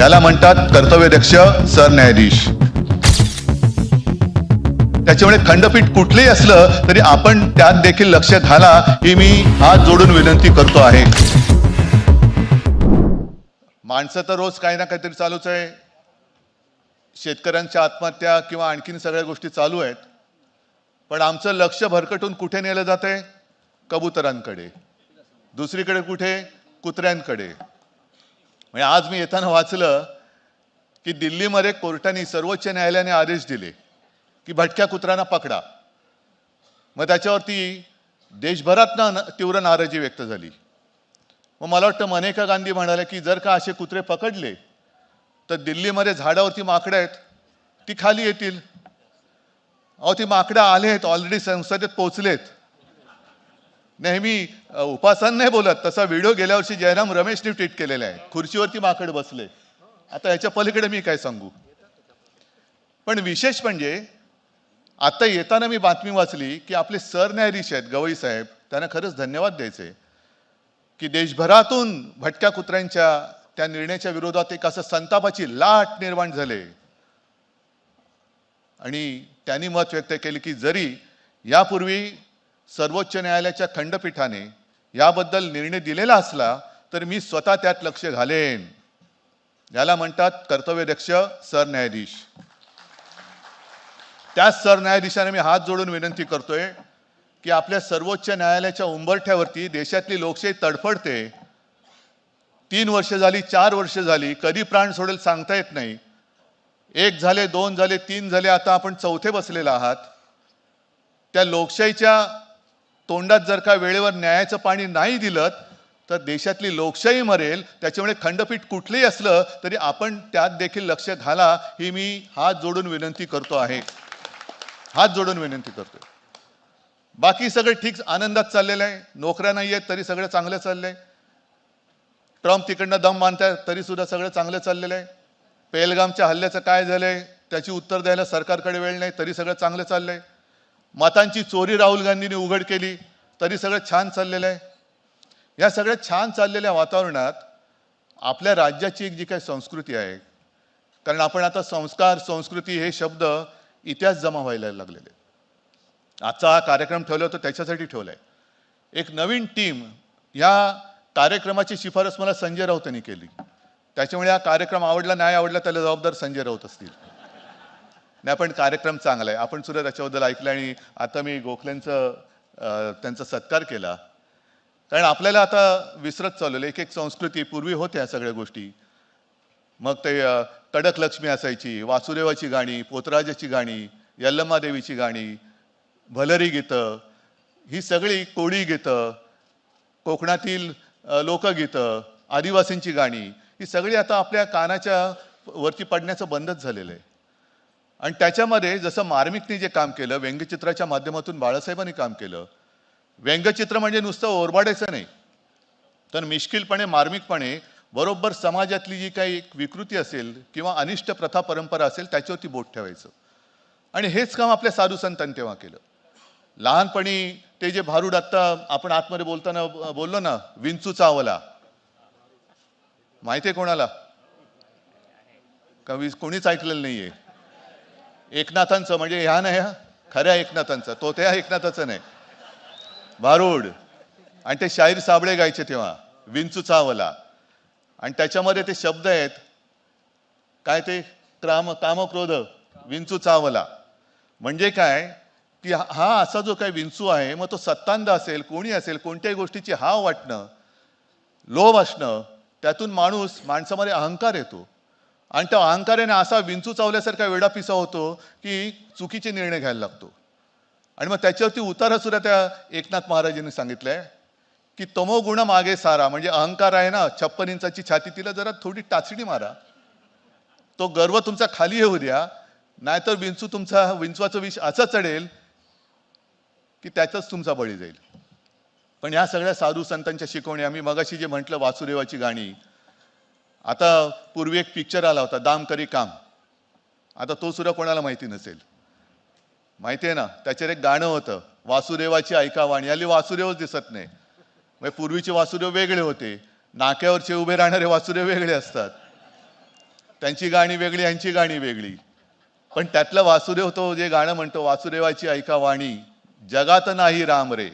याला म्हणतात कर्तव्यदक्ष सरन्यायाधीश. त्याच्यामुळे खंडपीठ कुठलेही असलं तरी आपण त्यात देखील लक्ष घाला ही मी हात जोडून विनंती करतो आहे. माणसं तर रोज काही ना काहीतरी चालूच आहे. शेतकऱ्यांच्या आत्महत्या किंवा आणखीन सगळ्या गोष्टी चालू आहेत. पण आमचं लक्ष भरकटून कुठे नेलं जात आहे कबुतरांकडे. दुसरीकडे कुठे? कुत्र्यांकडे. म्हणजे आज मी येताना वाचलं की दिल्लीमध्ये कोर्टाने सर्वोच्च न्यायालयाने आदेश दिले की भटक्या कुत्र्यांना पकडा. मग त्याच्यावरती देशभरात ना तीव्र नाराजी व्यक्त झाली. मग मला वाटतं मनेका गांधी म्हणाल्या की जर का असे कुत्रे पकडले तर दिल्लीमध्ये झाडावरती माकडं आहेत ती खाली येतील. अहो ती माकडं आले आहेत ऑलरेडी संसदेत पोचलेत. नेहमी उपासन नाही बोलत. तसा व्हिडिओ गेल्या वर्षी जयराम रमेशने ट्विट केलेला आहे. खुर्चीवरती माकड बसले. आता याच्या पलीकडे मी काय सांगू? पण विशेष म्हणजे आता येताना मी बातमी वाचली की आपले सरन्यायाधीश आहेत गवई साहेब. त्यांना खरंच धन्यवाद द्यायचे. की देशभरातून भटक्या कुत्र्यांच्या त्या निर्णयाच्या विरोधात एक असं संतापाची लाट निर्माण झाले. आणि त्यांनी मत व्यक्त केले की जरी यापूर्वी सर्वोच्च न्यायालयाच्या खंडपीठाने याबद्दल निर्णय दिलेला असला तर मी स्वतः त्यात लक्ष घालेन. याला म्हणतात कर्तव्यदक्ष सरन्यायाधीश त्याच सरन्यायाधीशाने मी हात जोडून विनंती करतोय की आपल्या सर्वोच्च न्यायालयाच्या उंबरठ्यावरती देशातली लोकशाही तडफडते. तीन वर्ष झाली चार वर्ष झाली कधी प्राण सोडेल सांगता येत नाही. एक झाले दोन झाले तीन झाले आता आपण चौथे बसलेला आहात. त्या लोकशाहीच्या तोंडात जर का वेळेवर न्यायाचं पाणी नाही दिलं तर देशातली लोकशाही मरेल. त्याच्यामुळे खंडपीठ कुठलंही असलं तरी आपण त्यात देखील लक्ष घाला. ही मी हात जोडून विनंती करतो आहे. हात जोडून विनंती करतोय बाकी सगळं ठीक आनंदात चाललेलं आहे. नोकऱ्या नाही आहेत तरी सगळं चांगलं चाललं आहे ट्रम्प तिकडनं दम मानताय तरी सुद्धा सगळं चांगलं चाललेलं आहे. पेलगामच्या हल्ल्याचं काय झालंय त्याची उत्तर द्यायला सरकारकडे वेळ नाही तरी सगळं चांगलं चाललंय. मतांची चोरी राहुल गांधींनी उघड केली तरी सगळं छान चाललेलं आहे. या सगळ्या छान चाललेल्या वातावरणात आपल्या राज्याची एक जी काही संस्कृती आहे कारण आपण आता संस्कार संस्कृती हे शब्द इतिहास जमा व्हायला लागलेले. आजचा हा कार्यक्रम ठेवला होता त्याच्यासाठी ठेवलाय. एक नवीन टीम या कार्यक्रमाची शिफारस मला संजय राऊत यांनी केली. त्याच्यामुळे हा कार्यक्रम आवडला नाही आवडला त्याला जबाबदार संजय राऊत असतील. नाही पण कार्यक्रम चांगला आहे. आपण सुद्धा त्याच्याबद्दल ऐकलं आणि आता मी गोखलेंचं त्यांचा सत्कार केला. कारण आपल्याला आता विसरत चाललेलं एक एक संस्कृती पूर्वी होत्या सगळ्या गोष्टी. मग ते अं, कडक लक्ष्मी असायची वासुदेवाची गाणी पोतराजाची गाणी यल्लमादेवीची गाणी भलरी गीतं ही सगळी कोळी गीतं कोकणातील लोकगीतं आदिवासींची गाणी ही सगळी आता आपल्या कानाच्या वरती पडण्याचं बंदच झालेलं आहे. आणि त्याच्यामध्ये जसं मार्मिकने जे काम केलं व्यंगचित्राच्या माध्यमातून बाळासाहेबांनी काम केलं व्यंगचित्र म्हणजे नुसतं ओरबाडायचं नाही. तर मिश्किलपणे मार्मिकपणे बरोबर समाजातली जी काही एक विकृती असेल किंवा अनिष्ट प्रथा परंपरा असेल त्याच्यावरती बोट ठेवायचं. आणि हेच काम आपल्या साधू संतांनी तेव्हा केलं. लहानपणी ते जे भारूड आत्ता आपण आतमध्ये बोलताना बोललो ना विंचू चावला. आहे कोणाला? का कोणीच ऐकलेलं नाहीये. एकनाथांचं म्हणजे ह्या नाही खऱ्या एकनाथांचं. तो त्या एकनाथाचं नाही. भारूड. आणि ते शाहीर साबळे गायचे तेव्हा. विंचू चावला. आणि त्याच्यामध्ये ते शब्द आहेत. काय ते? क्राम कामक्रोध. विंचू चावला. म्हणजे काय? की हा- असा जो काही विंचू आहे मग तो सत्तांद असेल कोणी असेल कोणत्याही गोष्टीची हाव वाटणं लोभ असणं त्यातून माणूस माणसामध्ये अहंकार येतो. आणि त्या अहंकाराने असा विंचू चावल्यासारखा वेडा पिसा होतो की चुकीचे निर्णय घ्यायला लागतो. आणि मग त्याच्यावरती उतारा सुद्धा त्या एकनाथ महाराजांनी सांगितलंय की तमोगुण मागे सारा म्हणजे अहंकार आहे ना छप्पन इंचाची छाती तिला जरा थोडी टाचडी मारा. तो गर्व तुमचा खाली येऊ द्या नाहीतर विंचू तुमचा विंचवाचं विष असं चढेल की त्याचाच तुमचा बळी जाईल. पण या सगळ्या साधू संतांच्या शिकवणी आम्ही मगाशी जे म्हटलं वासुदेवाची गाणी आता पूर्वी एक पिक्चर आला होता दाम करी काम. आता तो सुद्धा कोणाला माहिती नसेल. माहिती आहे ना त्याच्यावर एक गाणं होतं वासुदेवाची ऐका वाणी. वासुदेवच दिसत नाही. म्हणजे पूर्वीचे वासुदेव वेगळे होते. नाक्यावरचे उभे राहणारे वासुदेव वेगळे असतात. त्यांची गाणी वेगळी यांची गाणी वेगळी. पण त्यातलं वासुदेव तो जे गाणं म्हणतो वासुदेवाची ऐका वाणी जगात नाही राम रे.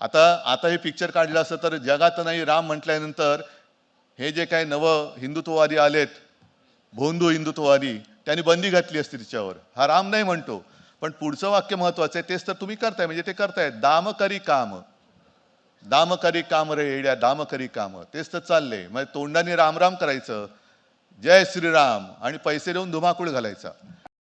आता आता हे पिक्चर काढलं असतं तर जगात नाही राम म्हटल्यानंतर हे जे काही नव हिंदुत्ववादी आलेत भोंदू हिंदुत्ववादी त्यांनी बंदी घातली असती तिच्यावर. हा राम नाही म्हणतो पण पुढचं वाक्य महत्वाचं आहे तेच तर तुम्ही करताय म्हणजे ते करताय दाम करी काम. दाम करी काम रे येड्या दाम करी काम. तेच तर चाललंय. म्हणजे तोंडाने रामराम करायचं. जय श्रीराम. आणि पैसे देऊन धुमाकूळ घालायचा.